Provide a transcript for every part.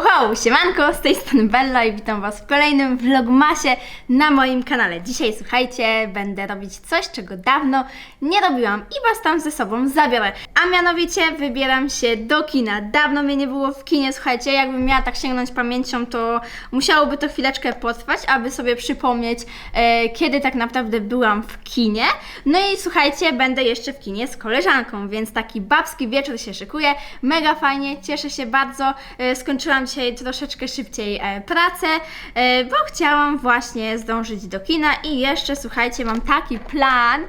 go. Ho! Siemanko, z tej strony Bella i witam Was w kolejnym vlogmasie na moim kanale. Dzisiaj, słuchajcie, będę robić coś, czego dawno nie robiłam i Was tam ze sobą zabiorę. A mianowicie wybieram się do kina. Dawno mnie nie było w kinie, słuchajcie, jakbym miała tak sięgnąć pamięcią, to musiałoby to chwileczkę potrwać, aby sobie przypomnieć, e, kiedy tak naprawdę byłam w kinie. No i słuchajcie, będę jeszcze w kinie z koleżanką, więc taki babski wieczór się szykuje. Mega fajnie, cieszę się bardzo. E, skończyłam dzisiaj troszeczkę szybciej e, pracę, e, bo chciałam właśnie zdążyć do kina i jeszcze słuchajcie, mam taki plan,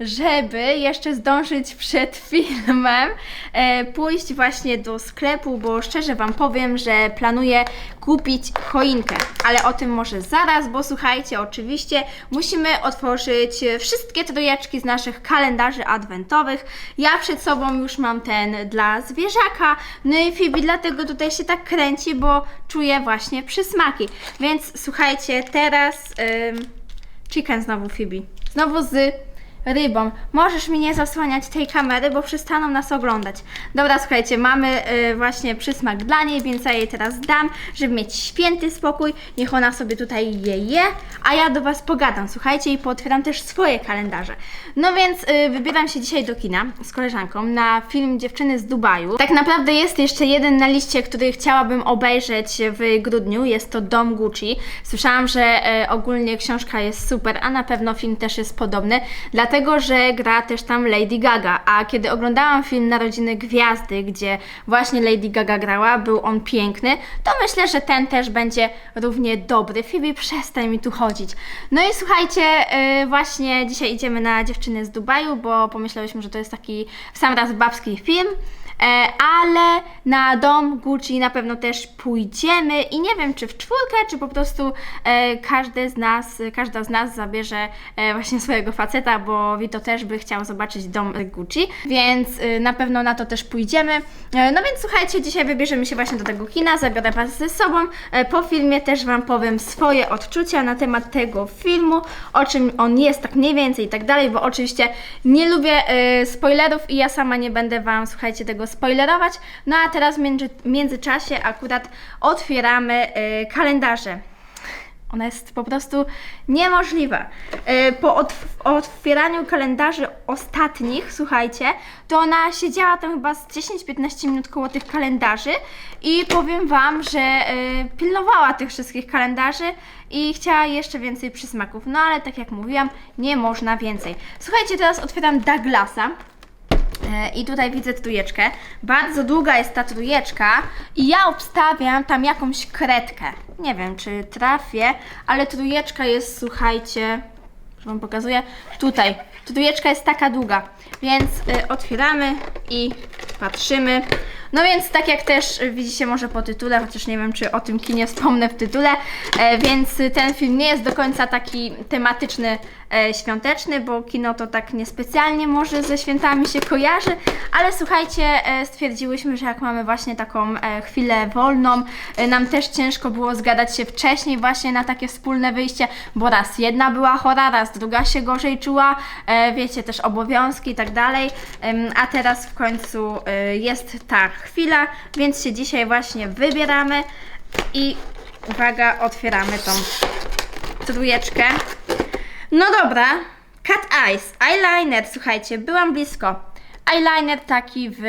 żeby jeszcze zdążyć przed filmem e, pójść właśnie do sklepu, bo szczerze Wam powiem, że planuję kupić choinkę, ale o tym może zaraz, bo słuchajcie, oczywiście musimy otworzyć wszystkie trójeczki z naszych kalendarzy adwentowych. Ja przed sobą już mam ten dla zwierzaka, no i Fibi dlatego tutaj się tak kręci, bo czuję właśnie przysmaki. Więc słuchajcie, teraz chicken znowu Fibi, znowu z rybą. Możesz mi nie zasłaniać tej kamery, bo przestaną nas oglądać. Dobra, słuchajcie, mamy y, właśnie przysmak dla niej, więc ja jej teraz dam, żeby mieć święty spokój. Niech ona sobie tutaj je je, a ja do Was pogadam, słuchajcie, i pootwieram też swoje kalendarze. No więc y, wybieram się dzisiaj do kina z koleżanką na film Dziewczyny z Dubaju. Tak naprawdę jest jeszcze jeden na liście, który chciałabym obejrzeć w grudniu. Jest to Dom Gucci. Słyszałam, że y, ogólnie książka jest super, a na pewno film też jest podobny. Dlatego dlatego że gra też tam Lady Gaga. A kiedy oglądałam film Narodziny Gwiazdy, gdzie właśnie Lady Gaga grała, był on piękny, to myślę, że ten też będzie równie dobry. Phoebe, przestań mi tu chodzić. No i słuchajcie, yy, właśnie dzisiaj idziemy na dziewczyny z Dubaju, bo pomyślałyśmy, że to jest taki w sam raz babski film. E, ale na dom Gucci na pewno też pójdziemy i nie wiem czy w czwórkę, czy po prostu e, każdy z nas, każda z nas zabierze e, właśnie swojego faceta, bo Vito też by chciał zobaczyć dom Gucci, więc na pewno na to też pójdziemy. No więc słuchajcie, dzisiaj wybierzemy się właśnie do tego kina, zabiorę Was ze sobą. Po filmie też Wam powiem swoje odczucia na temat tego filmu, o czym on jest tak mniej więcej i tak dalej, bo oczywiście nie lubię spoilerów i ja sama nie będę Wam, słuchajcie, tego spoilerować. No a teraz w między, międzyczasie akurat otwieramy y, kalendarze. Ona jest po prostu niemożliwa. Y, po otw- otwieraniu kalendarzy ostatnich, słuchajcie, to ona siedziała tam chyba z 10-15 minut koło tych kalendarzy i powiem Wam, że y, pilnowała tych wszystkich kalendarzy i chciała jeszcze więcej przysmaków. No ale tak jak mówiłam, nie można więcej. Słuchajcie, teraz otwieram Douglasa. E, I tutaj widzę trójeczkę. Bardzo długa jest ta trójeczka i ja obstawiam tam jakąś kredkę. Nie wiem, czy trafię, ale trójeczka jest, słuchajcie, że Wam pokazuję, tutaj. Trójeczka jest taka długa, więc y, otwieramy i patrzymy. No więc tak jak też widzicie może po tytule, chociaż nie wiem czy o tym kinie wspomnę w tytule, e, więc ten film nie jest do końca taki tematyczny, świąteczny, bo kino to tak niespecjalnie może ze świętami się kojarzy, ale słuchajcie, e, stwierdziłyśmy, że jak mamy właśnie taką e, chwilę wolną, e, nam też ciężko było zgadać się wcześniej właśnie na takie wspólne wyjście, bo raz jedna była chora, raz druga się gorzej czuła, e, wiecie, też obowiązki i tak dalej, a teraz w końcu e, jest ta chwila, więc się dzisiaj właśnie wybieramy i uwaga, otwieramy tą trójeczkę. No dobra, Cat Eyes, eyeliner, słuchajcie, byłam blisko. Eyeliner taki w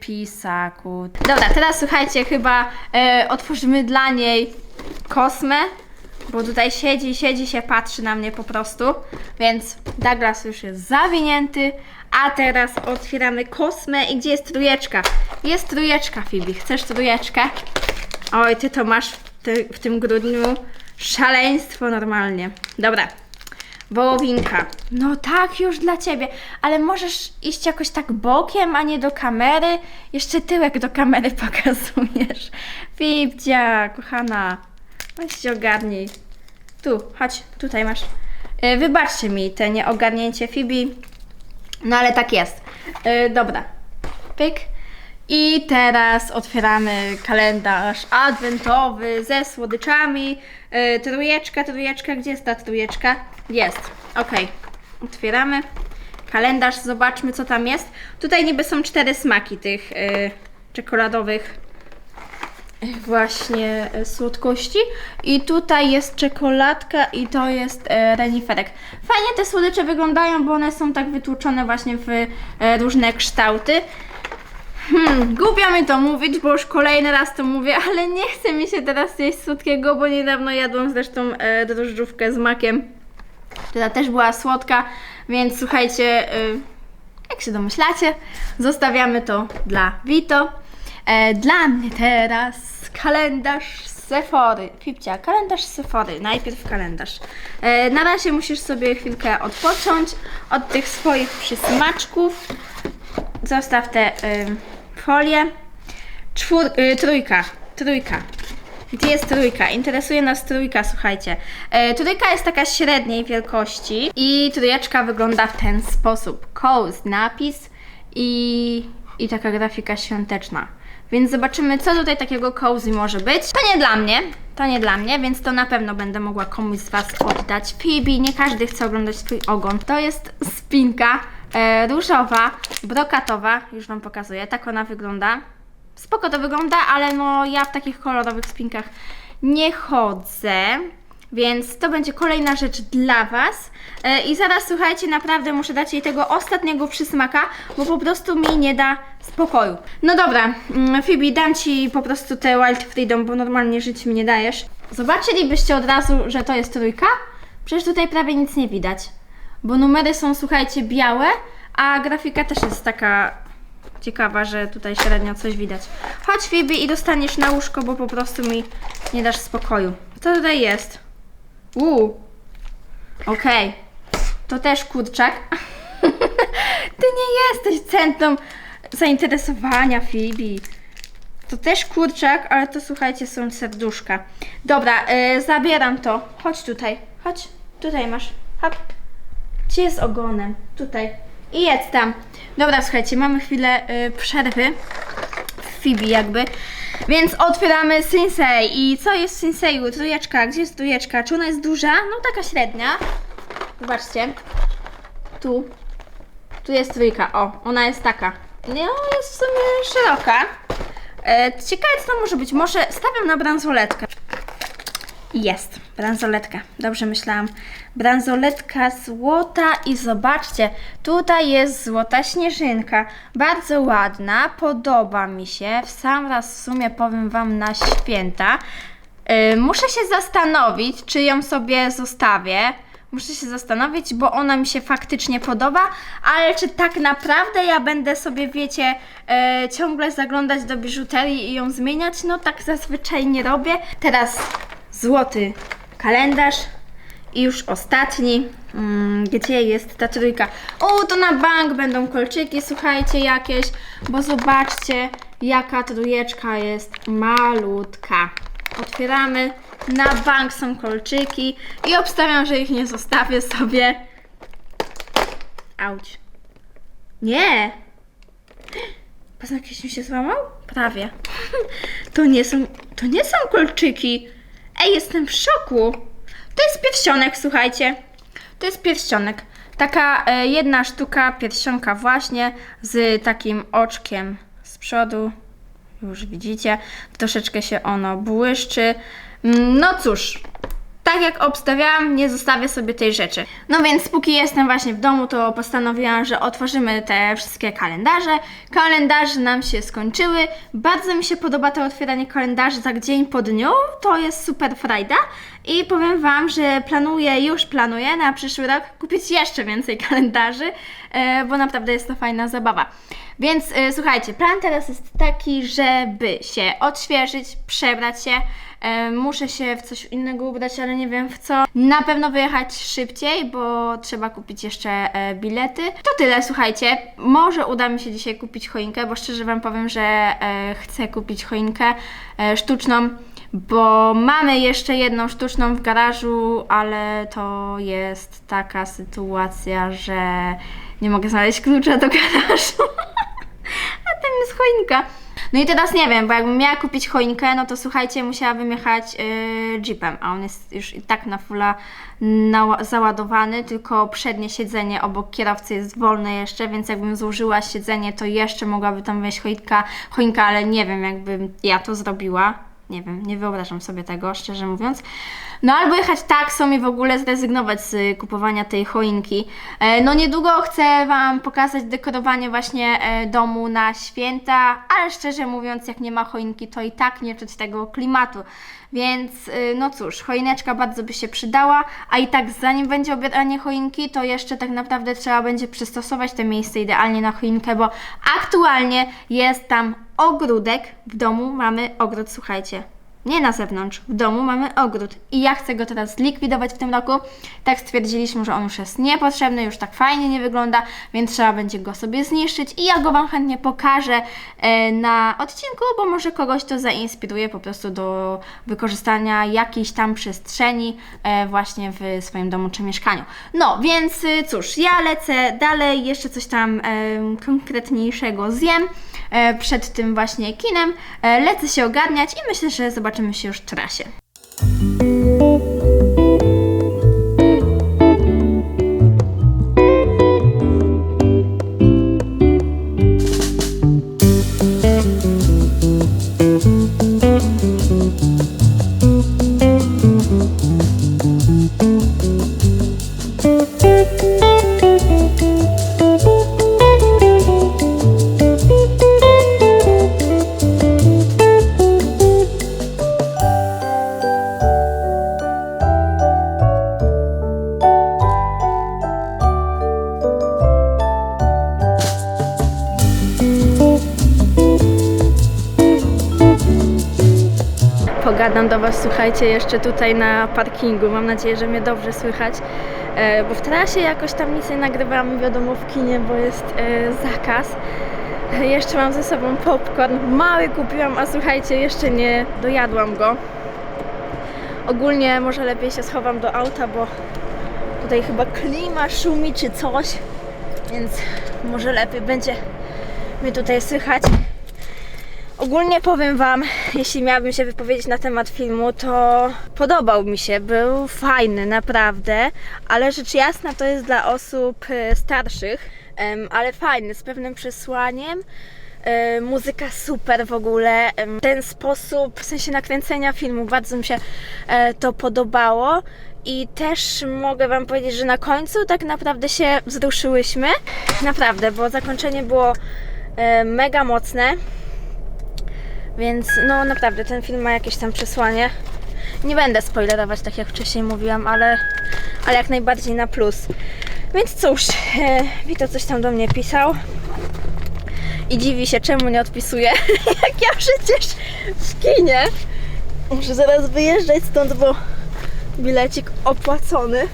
pisaku. Dobra, teraz słuchajcie, chyba e, otworzymy dla niej kosmę, bo tutaj siedzi, siedzi się, patrzy na mnie po prostu. Więc Douglas już jest zawinięty, a teraz otwieramy kosmę i gdzie jest trójeczka? Jest trójeczka, Phoebe. Chcesz trójeczkę? Oj, ty to masz w, ty, w tym grudniu szaleństwo normalnie. Dobra, Wołowinka. No tak, już dla ciebie, ale możesz iść jakoś tak bokiem, a nie do kamery. Jeszcze tyłek do kamery pokazujesz. Fibcia, kochana, weź się ogarnij. Tu, chodź, tutaj masz. E, Wybaczcie mi te nieogarnięcie Fibi. No ale tak jest. E, dobra. Pyk. I teraz otwieramy kalendarz adwentowy ze słodyczami. Yy, trójeczka, trójeczka, gdzie jest ta trójeczka? Jest, ok. Otwieramy kalendarz, zobaczmy co tam jest. Tutaj niby są cztery smaki tych yy, czekoladowych właśnie e, słodkości. I tutaj jest czekoladka i to jest e, reniferek. Fajnie te słodycze wyglądają, bo one są tak wytłuczone właśnie w e, różne kształty. Hmm, głupio mi to mówić, bo już kolejny raz to mówię, ale nie chce mi się teraz jeść słodkiego, bo niedawno jadłam zresztą e, drożdżówkę z makiem, która też była słodka, więc słuchajcie, e, jak się domyślacie, zostawiamy to dla Vito. E, dla mnie teraz kalendarz z Sephory. Pipcia, kalendarz z Sephory. Najpierw kalendarz. E, na razie musisz sobie chwilkę odpocząć od tych swoich przysmaczków. Zostaw te y, folie. Czwór, y, trójka, trójka. Gdzie jest trójka? Interesuje nas trójka, słuchajcie. E, trójka jest taka średniej wielkości i trójeczka wygląda w ten sposób. Coast, napis i, i taka grafika świąteczna. Więc zobaczymy, co tutaj takiego cozy może być. To nie dla mnie, to nie dla mnie, więc to na pewno będę mogła komuś z Was oddać. Phoebe, nie każdy chce oglądać Twój ogon. To jest spinka e, różowa, brokatowa, już Wam pokazuję, tak ona wygląda. Spoko to wygląda, ale no ja w takich kolorowych spinkach nie chodzę. Więc to będzie kolejna rzecz dla Was. E, I zaraz słuchajcie, naprawdę muszę dać jej tego ostatniego przysmaka, bo po prostu mi nie da spokoju. No dobra, mm, Phoebe, dam Ci po prostu te Wild Freedom, bo normalnie żyć mi nie dajesz. Zobaczylibyście od razu, że to jest trójka? Przecież tutaj prawie nic nie widać. Bo numery są, słuchajcie, białe, a grafika też jest taka ciekawa, że tutaj średnio coś widać. Chodź Phoebe i dostaniesz na łóżko, bo po prostu mi nie dasz spokoju. Co tutaj jest? Uuu. Okej. To też kurczak. Ty nie jesteś centrum zainteresowania, Phoebe. To też kurczak, ale to słuchajcie, są serduszka. Dobra, yy, zabieram to. Chodź tutaj. Chodź. Tutaj masz. Hop. Gdzie jest ogonem? Tutaj. I jedz tam. Dobra, słuchajcie, mamy chwilę y, przerwy w Phoebe jakby. Więc otwieramy Sinsei. I co jest w Sinseju? Trójeczka. Gdzie jest trójeczka? Czy ona jest duża? No taka średnia. Zobaczcie. Tu. Tu jest trójka. O, ona jest taka. No, jest w sumie szeroka. E, ciekawe, co to może być. Może stawiam na bransoletkę. Jest, bransoletka. Dobrze myślałam. Bransoletka złota i zobaczcie, tutaj jest złota śnieżynka. Bardzo ładna, podoba mi się. W sam raz w sumie powiem Wam na święta. Yy, muszę się zastanowić, czy ją sobie zostawię. Muszę się zastanowić, bo ona mi się faktycznie podoba, ale czy tak naprawdę ja będę sobie, wiecie, e, ciągle zaglądać do biżuterii i ją zmieniać? No tak zazwyczaj nie robię. Teraz złoty kalendarz i już ostatni. Mm, gdzie jest ta trójka? O, to na bank będą kolczyki, słuchajcie, jakieś, bo zobaczcie, jaka trójeczka jest malutka. Otwieramy. Na bank są kolczyki i obstawiam, że ich nie zostawię sobie. Auć. Nie. Paznokcie mi się złamał? Prawie. To nie są, to nie są kolczyki. Ej, jestem w szoku. To jest pierścionek, słuchajcie. To jest pierścionek. Taka e, jedna sztuka pierścionka właśnie z takim oczkiem z przodu. Już widzicie, troszeczkę się ono błyszczy. Mm, No cóż, tak jak obstawiałam, nie zostawię sobie tej rzeczy. No więc póki jestem właśnie w domu, to postanowiłam, że otworzymy te wszystkie kalendarze. Kalendarze nam się skończyły. Bardzo mi się podoba to otwieranie kalendarzy tak dzień po dniu. To jest super frajda. I powiem Wam, że planuję, już planuję na przyszły rok kupić jeszcze więcej kalendarzy, e, bo naprawdę jest to fajna zabawa. Więc e, słuchajcie, plan teraz jest taki, żeby się odświeżyć, przebrać się. E, muszę się w coś innego ubrać, ale nie wiem w co. Na pewno wyjechać szybciej, bo trzeba kupić jeszcze e, bilety. To tyle, słuchajcie. Może uda mi się dzisiaj kupić choinkę, bo szczerze Wam powiem, że e, chcę kupić choinkę e, sztuczną bo mamy jeszcze jedną sztuczną w garażu, ale to jest taka sytuacja, że nie mogę znaleźć klucza do garażu. A tam jest choinka. No i teraz nie wiem, bo jakbym miała kupić choinkę, no to słuchajcie, musiałabym jechać yy, jeepem, a on jest już i tak na fulla nała- załadowany, tylko przednie siedzenie obok kierowcy jest wolne jeszcze, więc jakbym złożyła siedzenie, to jeszcze mogłaby tam wejść choinka, choinka, ale nie wiem, jakbym ja to zrobiła. Nie wiem, nie wyobrażam sobie tego, szczerze mówiąc. No albo jechać taksą i w ogóle zrezygnować z kupowania tej choinki. E, no niedługo chcę Wam pokazać dekorowanie właśnie e, domu na święta, ale szczerze mówiąc, jak nie ma choinki, to i tak nie czuć tego klimatu. Więc y, no cóż, choineczka bardzo by się przydała, a i tak zanim będzie obieranie choinki, to jeszcze tak naprawdę trzeba będzie przystosować te miejsce idealnie na choinkę, bo aktualnie jest tam ogródek. W domu mamy ogród, słuchajcie. Nie na zewnątrz, w domu mamy ogród i ja chcę go teraz zlikwidować w tym roku. Tak stwierdziliśmy, że on już jest niepotrzebny, już tak fajnie nie wygląda, więc trzeba będzie go sobie zniszczyć i ja go Wam chętnie pokażę e, na odcinku, bo może kogoś to zainspiruje po prostu do wykorzystania jakiejś tam przestrzeni e, właśnie w swoim domu czy mieszkaniu. No, więc y, cóż, ja lecę dalej, jeszcze coś tam konkretniejszego zjem e, przed tym właśnie kinem. E, lecę się ogarniać i myślę, że zobaczymy się już w trasie. Pogadam do Was, słuchajcie, jeszcze tutaj na parkingu. Mam nadzieję, że mnie dobrze słychać, e, bo w trasie jakoś tam nic nie nagrywam, wiadomo, w kinie, bo jest e, zakaz. E, Jeszcze mam ze sobą popcorn. Mały kupiłam, a słuchajcie, jeszcze nie dojadłam go. Ogólnie może lepiej się schowam do auta, bo tutaj chyba klima szumi czy coś, więc może lepiej będzie mnie tutaj słychać. Ogólnie powiem Wam, jeśli miałabym się wypowiedzieć na temat filmu, to podobał mi się, był fajny, naprawdę, ale rzecz jasna to jest dla osób e, starszych, ale fajny, z pewnym przesłaniem. E, Muzyka super w ogóle. Ten sposób, w sensie nakręcenia filmu, bardzo mi się e, to podobało. I też mogę Wam powiedzieć, że na końcu tak naprawdę się wzruszyłyśmy. Naprawdę, bo zakończenie było mega mocne. Więc no naprawdę ten film ma jakieś tam przesłanie. Nie będę spoilerować, tak jak wcześniej mówiłam, ale, ale jak najbardziej na plus. Więc cóż, e, Wito coś tam do mnie pisał i dziwi się, czemu nie odpisuje, jak ja przecież w kinie. Muszę zaraz wyjeżdżać stąd, bo bilecik opłacony.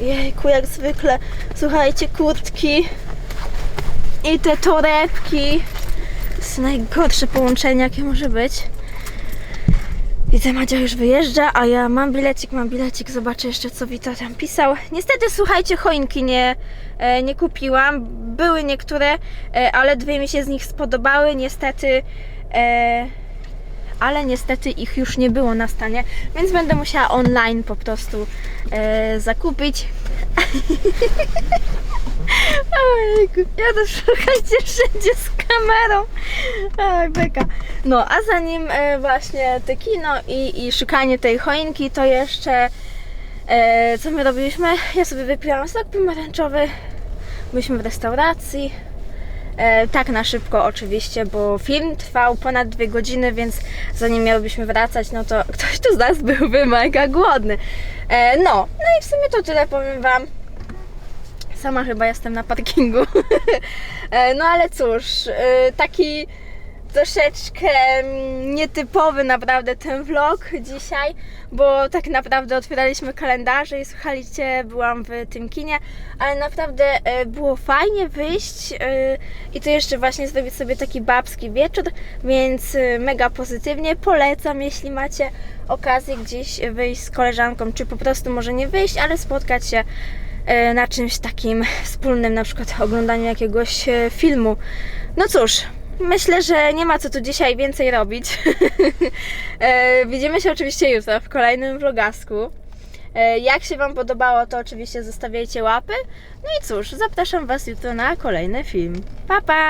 Jejku, jak zwykle. Słuchajcie, kurtki i te torebki. Jest najgorsze połączenie, jakie może być. Widzę, Madzia już wyjeżdża, a ja mam bilecik, mam bilecik, zobaczę jeszcze co Wita tam pisał. Niestety, słuchajcie, choinki nie, e, nie kupiłam. Były niektóre, e, ale dwie mi się z nich spodobały. Niestety, e, ale niestety ich już nie było na stanie, więc będę musiała online po prostu zakupić. Ojejku, ja to szukajcie wszędzie z kamerą. Aj, beka. No, a zanim e, właśnie te kino i, i szukanie tej choinki, to jeszcze e, co my robiliśmy? Ja sobie wypiłam sok pomarańczowy. Byliśmy w restauracji. E, tak na szybko oczywiście, bo film trwał ponad dwie godziny, więc zanim miałybyśmy wracać, no to ktoś tu z nas byłby mega głodny. E, no, no i w sumie to tyle powiem Wam. Sama chyba jestem na parkingu. E, no ale cóż, e, taki troszeczkę nietypowy naprawdę ten vlog dzisiaj, bo tak naprawdę otwieraliśmy kalendarze i słuchajcie, byłam w tym kinie, ale naprawdę e, było fajnie wyjść i to jeszcze właśnie zrobić sobie taki babski wieczór, więc mega pozytywnie polecam, jeśli macie okazję gdzieś wyjść z koleżanką, czy po prostu może nie wyjść, ale spotkać się na czymś takim wspólnym, na przykład oglądaniu jakiegoś e, filmu. No cóż, myślę, że nie ma co tu dzisiaj więcej robić. E, Widzimy się oczywiście jutro w kolejnym vlogasku. E, Jak się Wam podobało, to oczywiście zostawiajcie łapy. No i cóż, zapraszam Was jutro na kolejny film. Pa, pa!